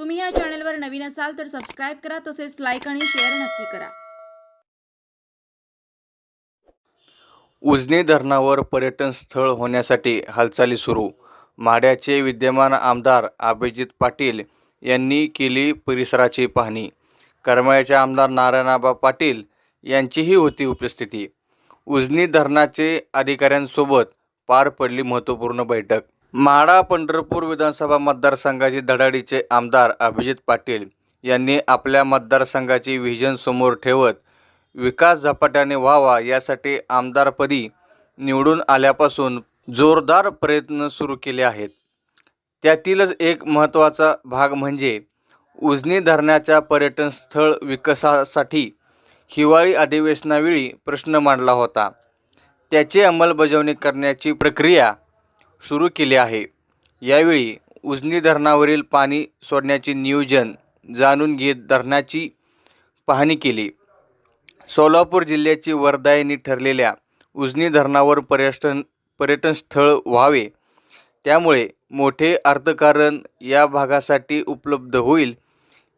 तुम्ही या चॅनलवर नवीन असाल तर सबस्क्राईब करा तसेच लाईक आणि शेअर नक्की करा. उजनी धरणावर पर्यटन स्थळ होण्यासाठी हालचाली सुरू. माड्याचे विद्यमान आमदार अभिजित पाटील यांनी केली परिसराची पाहणी. करमाळ्याचे आमदार नारायणाबा पाटील यांचीही होती उपस्थिती. उजनी धरणाचे अधिकाऱ्यांसोबत पार पडली महत्त्वपूर्ण बैठक. म्हाडा पंढरपूर विधानसभा मतदारसंघाचे धडाडीचे आमदार अभिजित पाटील यांनी आपल्या मतदारसंघाची व्हिजन समोर ठेवत विकास झपाट्याने व्हावा यासाठी आमदारपदी निवडून आल्यापासून जोरदार प्रयत्न सुरू केले आहेत. त्यातीलच एक महत्त्वाचा भाग म्हणजे उजनी धरणाच्या पर्यटन स्थळ विकासासाठी हिवाळी अधिवेशनावेळी प्रश्न मांडला होता. त्याची अंमलबजावणी करण्याची प्रक्रिया सुरू केले आहे. यावेळी उजनी धरणावरील पाणी सोडण्याचे नियोजन जाणून घेत धरणाची पाहणी केली. सोलापूर जिल्ह्याची वरदायिनी ठरलेल्या उजनी धरणावर पर्यटन पर्यटन स्थळ व्हावे. त्यामुळे मोठे अर्थकारण या भागासाठी उपलब्ध होईल.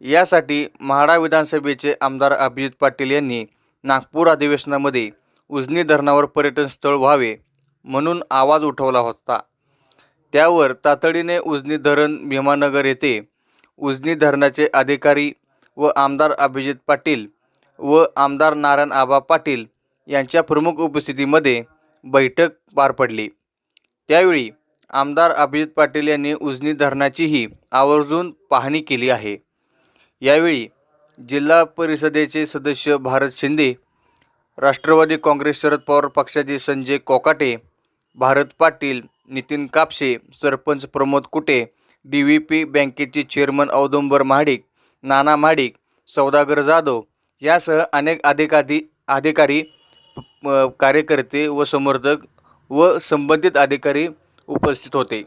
यासाठी म्हाडा विधानसभेचे आमदार अभिजित पाटील यांनी नागपूर अधिवेशनामध्ये उजनी धरणावर पर्यटन स्थळ व्हावे म्हणून आवाज उठवला होता. त्यावर तातडीने उजनी धरण भीमानगर येथे उजनी धरणाचे अधिकारी व आमदार अभिजित पाटील व आमदार नारायण आबा पाटील यांच्या प्रमुख उपस्थितीमध्ये बैठक पार पडली. त्यावेळी आमदार अभिजित पाटील यांनी उजनी धरणाचीही आवर्जून पाहणी केली आहे. यावेळी जिल्हा परिषदेचे सदस्य भारत शिंदे राष्ट्रवादी काँग्रेस शरद पवार पक्षाचे Sanjay Kokate Bharat Patil Nitin Kapse sarpanch Pramod Kute D V P बँकेचे चेअरमन औदुंबर महाडिक नाना महाडिक सौदागर जाधव यासह अनेक अधिकारी अधिकारी कार्यकर्ते व समर्थक व संबंधित अधिकारी उपस्थित होते.